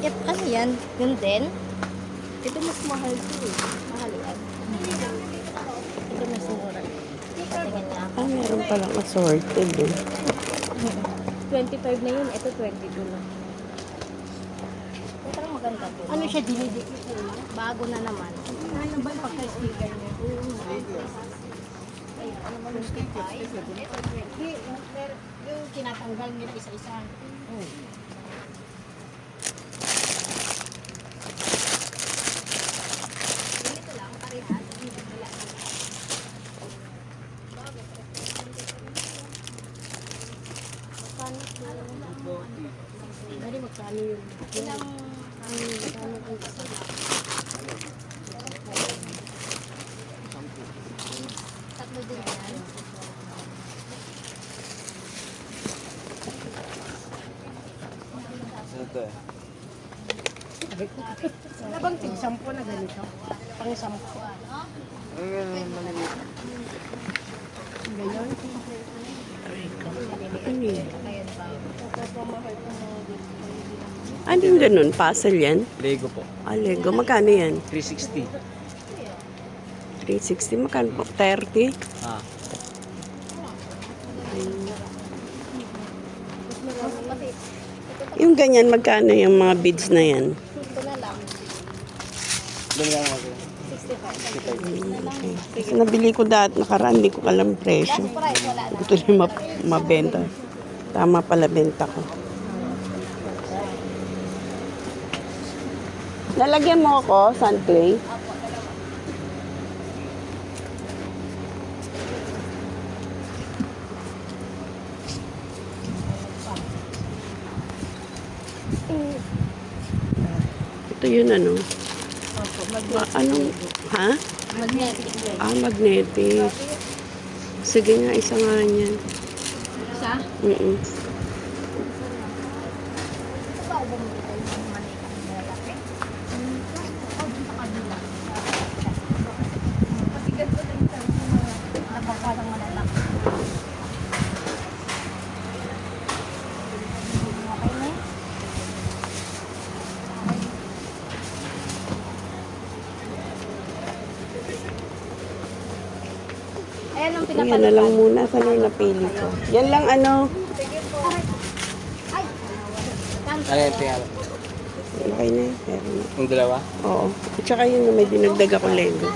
It, ano yan? Yun din? Ito mas mahal to eh. Mahal yan. Ito mas mura. Tingin nga. Ah, meron palang assorted eh. 25 na yun. Ito 22 na. Pero maganda to. Ano siya dinidikit ko na? Bago na naman. Ano ba yung pagka-sticker niya? Ay, ano ba yung sticker? Hindi, yung, yung tinatanggal nila isa-isa. Dito lang, parehas. Magkano yun? Ilang Ang magkano ang isa? tatlo din yan? Ito eh. Wala bang tig-sampo na ganito? Pang-sampo. Ang ganun, maliliit. Gayon? Ano yan? Ano yung ganun? Puzzle yan? Lego po. Ah, Lego. Magkano yan? 360. 360. Magkano po? 30? Ah. Yung ganyan, magkano yung mga beads na yan? Ito na lang. Doon lang ako. 65. Kasi nabili ko dati, nakaraan, hindi ko alam presyo. Yung ma- mabenta. Tama pala benta ko. Lalagyan mo ako, Sunplay. Ito yun ano. Ma- anong, ha? Magnetic. Ah, magnetic. Sige nga, isa nga niyan. Isa? Mm Ito ba bumili tayo ng manika ng malalaki? Kasi ganito din sa mga nabakalang malalaki. Okay na? Ayan ang Yan pinapalitan. na lang muna. Saan yung napili ko? Yan lang ano. Ay! Ano yung tingala? Okay na. Pero, Yung dalawa? oo. At saka yun na may dinagdag ako Lego.